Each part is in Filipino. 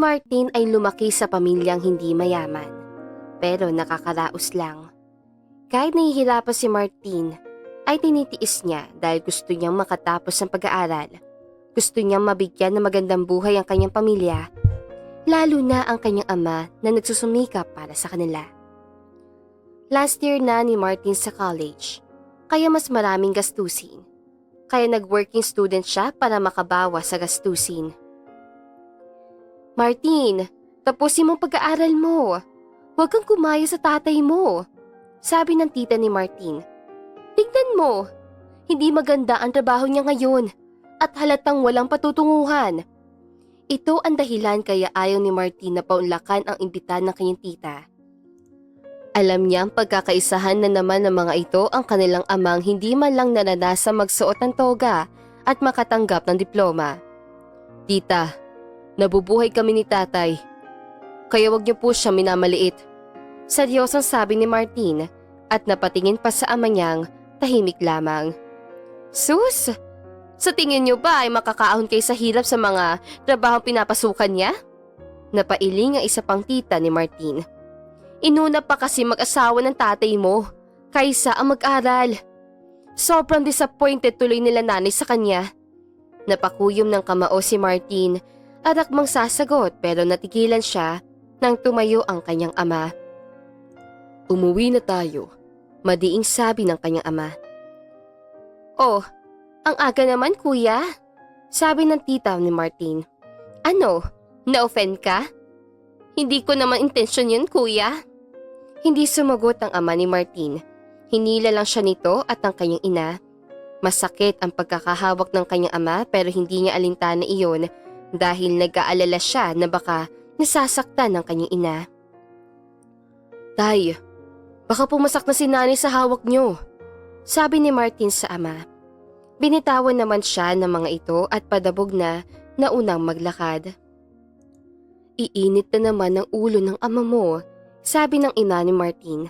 Martin ay lumaki sa pamilyang hindi mayaman, pero nakakaraos lang. Kahit nahihirapan si Martin, ay tinitiis niya dahil gusto niyang makatapos ng pag-aaral. Gusto niyang mabigyan ng magandang buhay ang kanyang pamilya, lalo na ang kanyang ama na nagsusumikap para sa kanila. Last year na ni Martin sa college, kaya mas maraming gastusin. Kaya nag-working student siya para makabawa sa gastusin. Martin, tapusin mo ang pag-aaral mo. Huwag kang kumaya sa tatay mo. Sabi ng tita ni Martin. Tignan mo, hindi maganda ang trabaho niya ngayon at halatang walang patutunguhan. Ito ang dahilan kaya ayaw ni Martin na paunlakan ang imbitan ng kanyang tita. Alam niya ang pagkakaisahan na naman ng mga ito ang kanilang amang hindi man lang naranasan magsuot ng toga at makatanggap ng diploma. Tita, nabubuhay kami ni tatay. Kaya wag niyo po siya minamaliit. Seryosang sabi ni Martin at napatingin pa sa ama niyang tahimik lamang. Sus! Sa tingin niyo ba ay makakaahon kayo sa hirap sa mga trabaho pinapasukan niya? Napailing ang isa pang tita ni Martin. Inuna pa kasi mag-asawa ng tatay mo kaysa ang mag-aral. Sobrang disappointed tuloy nila nanay sa kanya. Napakuyom ng kamao si Martin at akmang sasagot pero natigilan siya nang tumayo ang kanyang ama. Umuwi na tayo, madiing sabi ng kanyang ama. Oh, ang aga naman kuya, sabi ng tita ni Martin. Ano, na-offend ka? Hindi ko naman intensyon yun kuya. Hindi sumagot ang ama ni Martin. Hinila lang siya nito at ang kanyang ina. Masakit ang pagkakahawak ng kanyang ama pero hindi niya alintana iyon dahil nag-aalala siya na baka nasasaktan ng kanyang ina. Tay, baka pumasak na si nanay sa hawak niyo, sabi ni Martin sa ama. Binitawan naman siya ng mga ito at padabog na na unang maglakad. Iinit na naman ang ulo ng ama mo, sabi ng ina ni Martin.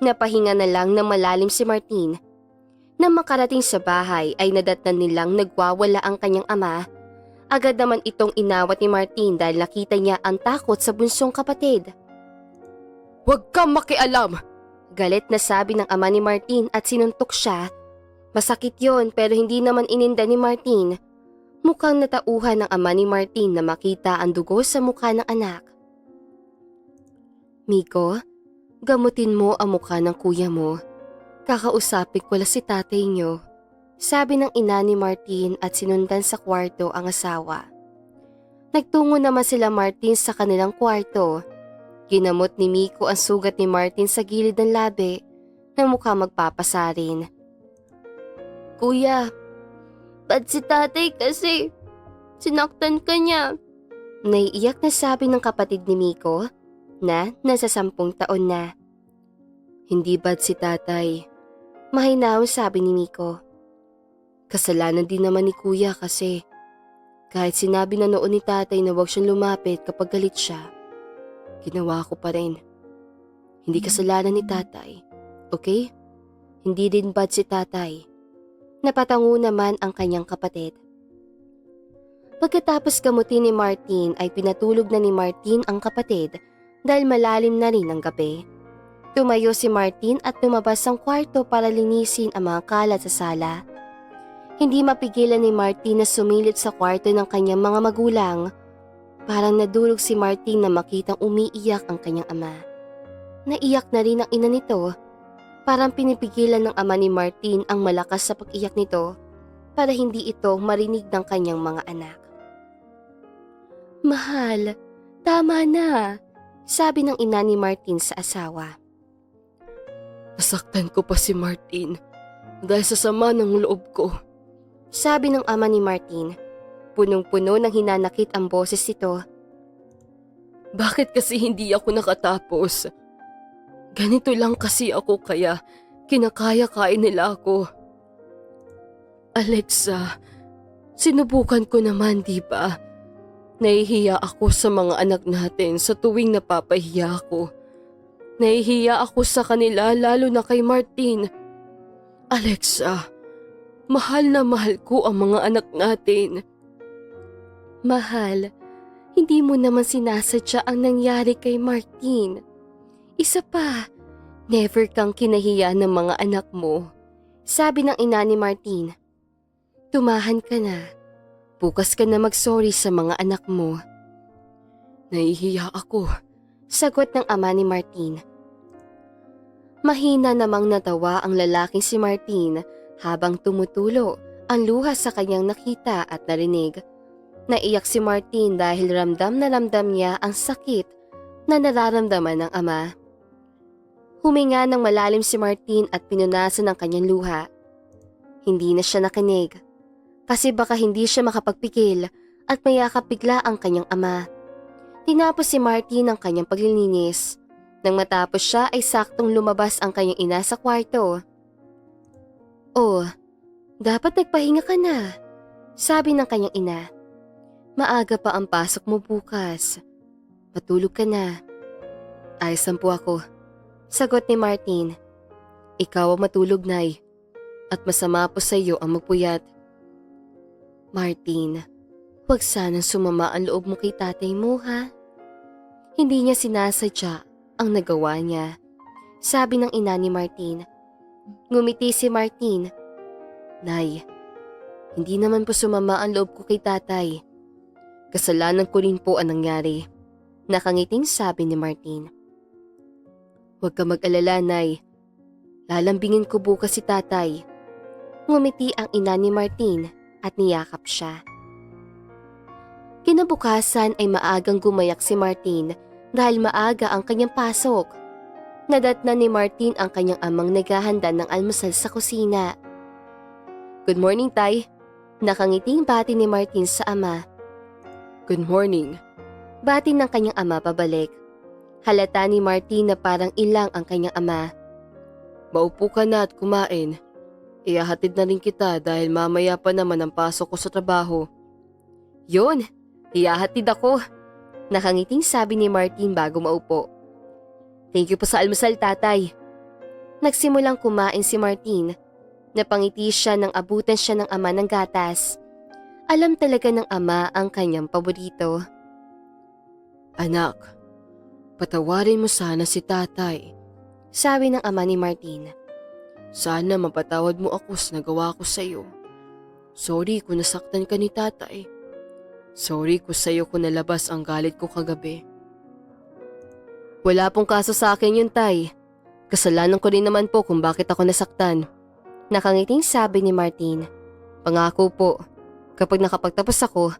Napahinga na lang na malalim si Martin. Nang makarating sa bahay ay nadatnan nilang nagwawala ang kanyang ama. Agad naman itong inawat ni Martin dahil nakita niya ang takot sa bunsong kapatid. Huwag kang makialam! Galit na sabi ng ama ni Martin at sinuntok siya. Masakit yon pero hindi naman ininda ni Martin. Mukhang natauhan ng ama ni Martin na makita ang dugo sa mukha ng anak. Miko, gamutin mo ang mukha ng kuya mo. Kakausapin ko lang si tatay niyo. Sabi ng ina ni Martin at sinundan sa kwarto ang asawa. Nagtungo naman sila Martin sa kanilang kwarto. Ginamot ni Miko ang sugat ni Martin sa gilid ng labi na mukha magpapasarin. Kuya, bad si tatay kasi sinaktan ka niya. Naiiyak na sabi ng kapatid ni Miko na nasa sampung taon na. Hindi bad si tatay. Mahinaw sabi ni Miko. Kasalanan din naman ni kuya kasi kahit sinabi na noon ni tatay na huwag siyang lumapit kapag galit siya, ginawa ko pa rin. Hindi kasalanan ni tatay, okay? Hindi din bad si tatay. Napatango naman ang kanyang kapatid. Pagkatapos gamutin ni Martin ay pinatulog na ni Martin ang kapatid dahil malalim na rin ang gabi. Tumayo si Martin at lumabas ang kwarto para linisin ang mga kalat sa sala. Hindi mapigilan ni Martin na sumilip sa kwarto ng kanyang mga magulang. Parang nadulog si Martin na makitang umiiyak ang kanyang ama. Naiyak na rin ang ina nito. Parang pinipigilan ng ama ni Martin ang malakas sa pag-iyak nito para hindi ito marinig ng kanyang mga anak. Mahal, tama na, sabi ng ina ni Martin sa asawa. Nasaktan ko pa si Martin dahil sa sama ng loob ko. Sabi ng ama ni Martin. Punong-puno ng hinanakit ang boses nito. Bakit kasi hindi ako nakatapos? Ganito lang kasi ako kaya kinakaya-kain nila ako. Alexa, sinubukan ko naman di ba? Nahihiya ako sa mga anak natin sa tuwing napapahiya ako. Nahihiya ako sa kanila lalo na kay Martin. Alexa, mahal na mahal ko ang mga anak natin. Mahal, Hindi mo naman sinasadya ang nangyari kay Martin. Isa pa, never kang kinahiya ng mga anak mo. Sabi ng ina ni Martin. Tumahan ka na. Bukas ka na mag-sorry sa mga anak mo. Nahihiya ako. Sagot ng ama ni Martin. Mahina namang natawa ang lalaking si Martin habang tumutulo ang luha sa kanyang nakita at narinig. Naiyak si Martin dahil ramdam na ramdam niya ang sakit na nararamdaman ng ama. Huminga ng malalim si Martin at pinunasan ang kanyang luha. Hindi na siya nakinig kasi baka hindi siya makapagpigil at mayakap bigla ang kanyang ama. Tinapos si Martin ang kanyang paglilinis. Nang matapos siya ay saktong lumabas ang kanyang ina sa kwarto. Oh, dapat nagpahinga ka na, sabi ng kanyang ina. Maaga pa ang pasok mo bukas. Patulog ka na. Ayos lang po ako. Sagot ni Martin. Ikaw ang matulog, Nay. At masama po sa iyo ang magpuyat. Martin, huwag sanang sumama ang loob mo kay tatay mo, ha? Hindi niya sinasadya ang nagawa niya. Sabi ng ina ni Martin. Ngumiti si Martin. Nay, hindi naman po sumama ang loob ko kay tatay. Kasalanan ko rin po ang nangyari. Nakangiting sabi ni Martin. Huwag ka mag-alala, Nay. Lalambingin ko bukas si tatay. Ngumiti ang ina ni Martin at niyakap siya. Kinabukasan ay maagang gumayak si Martin dahil maaga ang kanyang pasok. Nadatna ni Martin ang kanyang amang naghahanda ng almusal sa kusina. Good morning, Tay. Nakangiting bati ni Martin sa ama. Good morning. Bati ng kanyang ama pabalik. Halata ni Martin na parang ilang ang kanyang ama. Maupo ka na at kumain. Iyahatid na rin kita dahil mamaya pa naman ang pasok ko sa trabaho. Yun, iyahatid ako. Nakangiting sabi ni Martin bago maupo. Thank you po sa almusal, tatay. Nagsimulang kumain si Martin. Napangiti siya nang abutan siya ng ama ng gatas. Alam talaga ng ama ang kanyang paborito. Anak, patawarin mo sana si tatay. Sabi ng ama ni Martin. Sana mapatawad mo ako sa nagawa ko sa iyo. Sorry kung nasaktan ka ni tatay. Sorry kung sa iyo ko nalabas ang galit ko kagabi. Wala pong kaso sa akin yun, tay. Kasalanan ko rin naman po kung bakit ako nasaktan. Nakangiting sabi ni Martin. Pangako po, kapag nakapagtapos ako,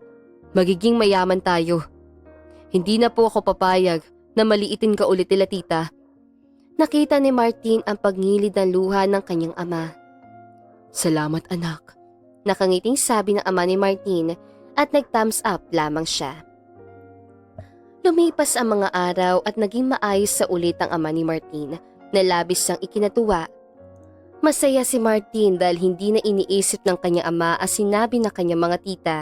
magiging mayaman tayo. Hindi na po ako papayag na maliitin ka ulit nila tita. Nakita ni Martin ang pagngilid ng luha ng kanyang ama. Salamat anak. Nakangiting sabi ng ama ni Martin at nag-thumbs up lamang siya. Lumipas ang mga araw at naging maayos sa ulit ang ama ni Martin na labis siyang ikinatuwa. Masaya si Martin dahil hindi na iniisip ng kanyang ama as sinabi ng kanyang mga tita.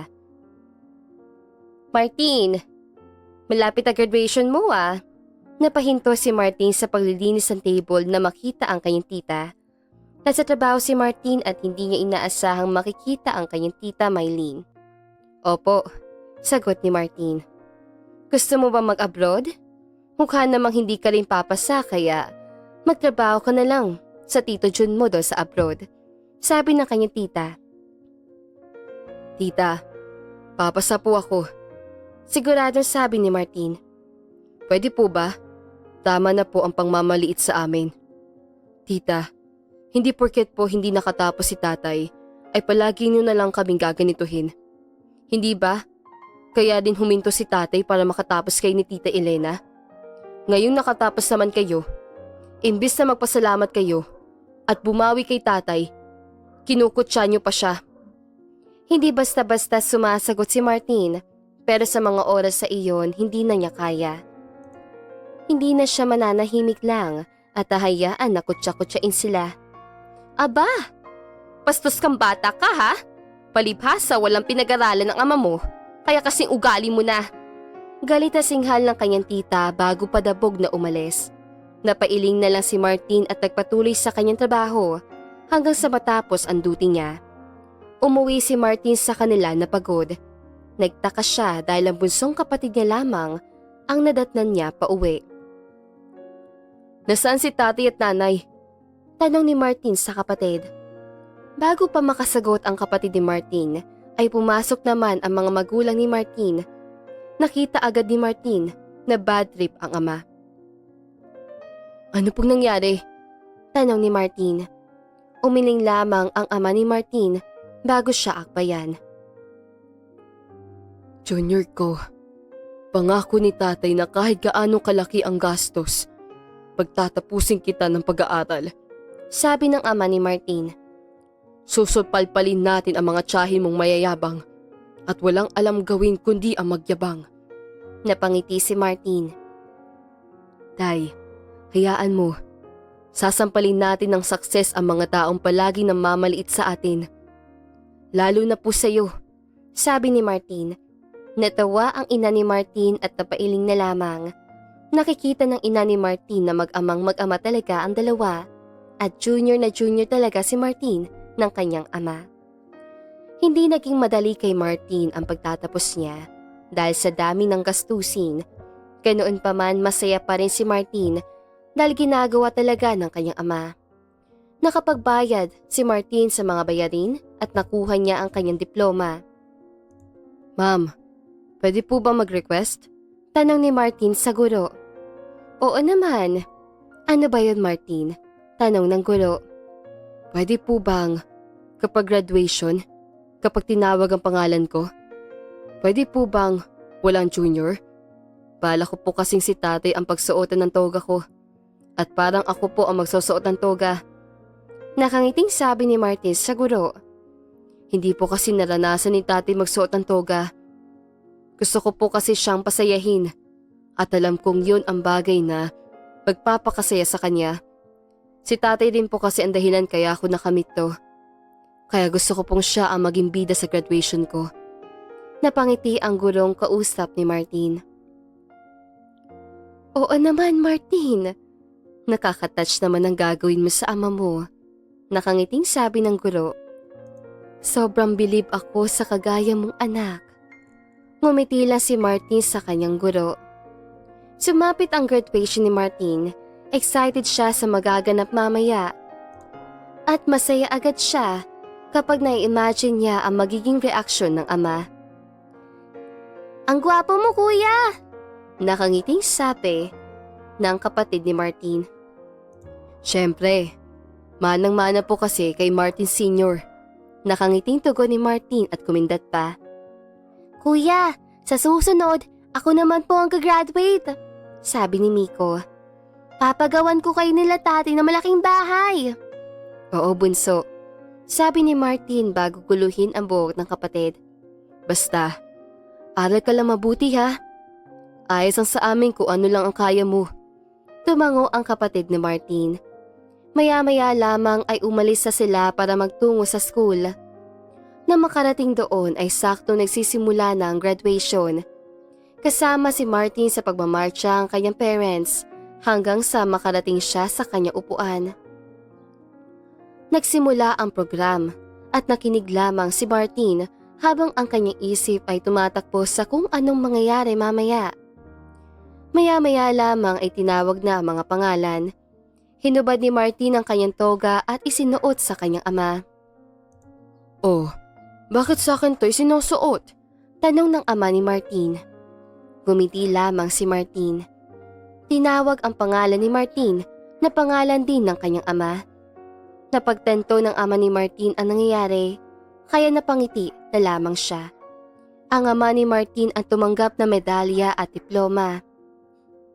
Martin, malapit ang graduation mo ah. Napahinto si Martin sa paglilinis ng table na makita ang kanyang tita. Nasa trabaho si Martin at hindi niya inaasahang makikita ang kanyang tita Mylene. Opo, sagot ni Martin. Gusto mo ba mag-abroad? Mukha namang hindi ka rin papasa kaya magtrabaho ka na lang sa tito Jun mo do sa abroad. Sabi ng kanyang tita. Tita, papasa po ako. Siguradong sabi ni Martin. Pwede po ba? Tama na po ang pangmamaliit sa amin. Tita, hindi porket po hindi nakatapos si tatay, ay palagi niyo na lang kaming gaganituhin. Hindi ba? Kaya din huminto si tatay para makatapos kay ni Tita Elena. Ngayong nakatapos naman kayo, imbis na magpasalamat kayo at bumawi kay tatay, kinukutsa niyo pa siya. Hindi basta-basta sumasagot si Martin pero sa mga oras sa iyon hindi na niya kaya. Hindi na siya mananahimik lang at ahayaan na kutsa-kutsain sila. Aba, pastos kang bata ka ha? Palibhasa walang pinag-aralan ng ama mo, kaya kasing ugali mo na. Galit na singhal ng kanyang tita bago padabog na umalis. Napailing na lang si Martin at nagpatuloy sa kanyang trabaho hanggang sa matapos ang duty niya. Umuwi si Martin sa kanila na pagod. Nagtaka siya dahil ang bunsong kapatid niya lamang ang nadatnan niya pa uwi. Nasaan si tatay at nanay? Tanong ni Martin sa kapatid. Bago pa makasagot ang kapatid ni Martin, ay pumasok naman ang mga magulang ni Martin. Nakita agad ni Martin na bad trip ang ama. Ano pong nangyari? Tanong ni Martin. Umiling lamang ang ama ni Martin bago siya akbayan. Junior ko, pangako ni tatay na kahit gaano kalaki ang gastos, pagtatapusin kita ng pag-aaral. Sabi ng ama ni Martin. Susupalpalin natin ang mga tsahin mong mayayabang at walang alam gawin kundi ang magyabang. Napangiti si Martin. Tay, hayaan mo. Sasampalin natin ng sakses ang mga taong palagi nang mamaliit sa atin. Lalo na po sa'yo. Sabi ni Martin. Natawa ang ina ni Martin at napailing na lamang. Nakikita ng ina ni Martin na mag-amang mag-ama talaga ang dalawa at junior na junior talaga si Martin ng kanyang ama. Hindi naging madali kay Martin ang pagtatapos niya dahil sa dami ng gastusin. Ganoon pa man masaya pa rin si Martin dahil ginagawa talaga ng kanyang ama. Nakapagbayad si Martin sa mga bayarin at nakuha niya ang kanyang diploma. Ma'am, pwede po ba mag-request? Tanong ni Martin sa guro. Oo naman. Ano ba yun Martin? Tanong ng guro. Pwede po bang kapag graduation, kapag tinawag ang pangalan ko, pwede po bang walang junior? Bala ko po kasing si tatay ang pagsuotan ng toga ko. At parang ako po ang magsusuot ng toga. Nakangiting sabi ni Martin sa guro. Hindi po kasi naranasan ni tatay magsuot ng toga. Gusto ko po kasi siyang pasayahin. At alam kong yun ang bagay na magpapakasaya sa kanya. Si tatay din po kasi ang dahilan kaya ako nakamit to. Kaya gusto ko pong siya ang maging bida sa graduation ko. Napangiti ang gurong kausap ni Martin. Oo naman, Martin. Nakakatouch naman ang gagawin mo sa ama mo. Nakangiting sabi ng guro. Sobrang bilib ako sa kagaya mong anak. Ngumiti lang si Martin sa kanyang guro. Sumapit ang graduation ni Martin. Excited siya sa magaganap mamaya. At masaya agad siya kapag nai-imagine niya ang magiging reaksyon ng ama. Ang gwapo mo, kuya! Nakangiting sabi ng kapatid ni Martin. Siyempre, manang-mana po kasi kay Martin Sr. Nakangiting tugon ni Martin at kumindat pa. Kuya, sa susunod, ako naman po ang gagraduate. Sabi ni Miko. Papagawan ko kayo nila tati na malaking bahay. Oo, bunso. Sabi ni Martin bago guluhin ang buhok ng kapatid. Basta, aral ka lang mabuti ha. Ayos ang sa amin kung ano lang ang kaya mo. Tumango ang kapatid ni Martin. Maya-maya lamang ay umalis sa sila para magtungo sa school. Na makarating doon ay sakto nagsisimula na ang graduation. Kasama si Martin sa pagmamarcha ang kanyang parents hanggang sa makarating siya sa kanyang upuan. Nagsimula ang program at nakinig lamang si Martin habang ang kanyang isip ay tumatakbo sa kung anong mangyayari mamaya. Maya-maya lamang ay tinawag na ang mga pangalan. Hinubad ni Martin ang kanyang toga at isinuot sa kanyang ama. Oh, bakit sa akin to'y sinusuot? Tanong ng ama ni Martin. Gumiti lamang si Martin. Tinawag ang pangalan ni Martin na pangalan din ng kanyang ama. Napagtanto ng ama ni Martin ang nangyayari, kaya napangiti na lamang siya. Ang ama ni Martin ang tumanggap na medalya at diploma.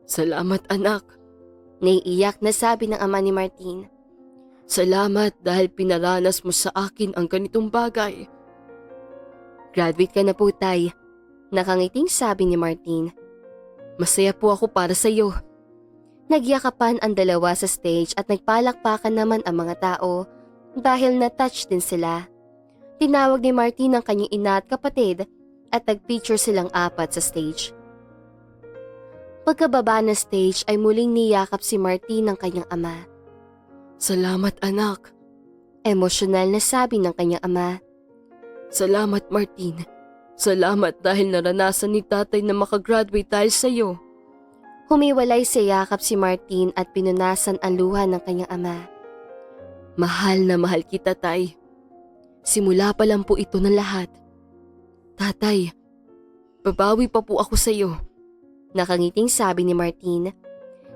Salamat anak. Naiiyak na sabi ng ama ni Martin. Salamat dahil pinaranas mo sa akin ang ganitong bagay. Graduate ka na po, tay. Nakangiting sabi ni Martin. Masaya po ako para sa iyo. Nagyakapan ang dalawa sa stage at nagpalakpakan naman ang mga tao dahil na-touch din sila. Tinawag ni Martin ang kanyang ina at kapatid at nag-picture silang apat sa stage. Pagkababa ng stage ay muling niyakap si Martin ng kanyang ama. Salamat anak. Emosyonal na sabi ng kanyang ama. Salamat Martin. Salamat dahil naranasan ni tatay na makagraduate dahil sa'yo. Humiwalay sa yakap si Martin at pinunasan ang luha ng kanyang ama. Mahal na mahal kita, tay. Simula pa lang po ito ng lahat. Tatay, babawi pa po ako sa'yo. Nakangiting sabi ni Martin.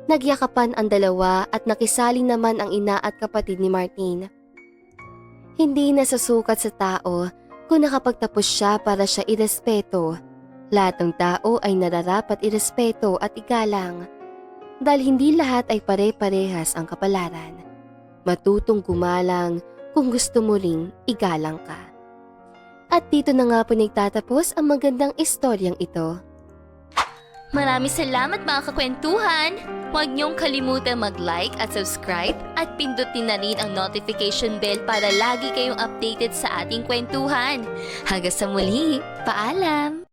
Nagyakapan ang dalawa at nakisali naman ang ina at kapatid ni Martin. Hindi nasasukat sa tao kung nakapagtapos siya para siya irespeto. Lahat ng tao ay nararapat irespeto at igalang. Dahil hindi lahat ay pare-parehas ang kapalaran. Matutong gumalang kung gusto mo ring igalang ka. At dito na nga po nagtatapos ang magandang istoryang ito. Maraming salamat mga kakwentuhan! Huwag niyong kalimutan mag-like at subscribe at pindutin na rin ang notification bell para lagi kayong updated sa ating kwentuhan. Hanggang sa muli, paalam!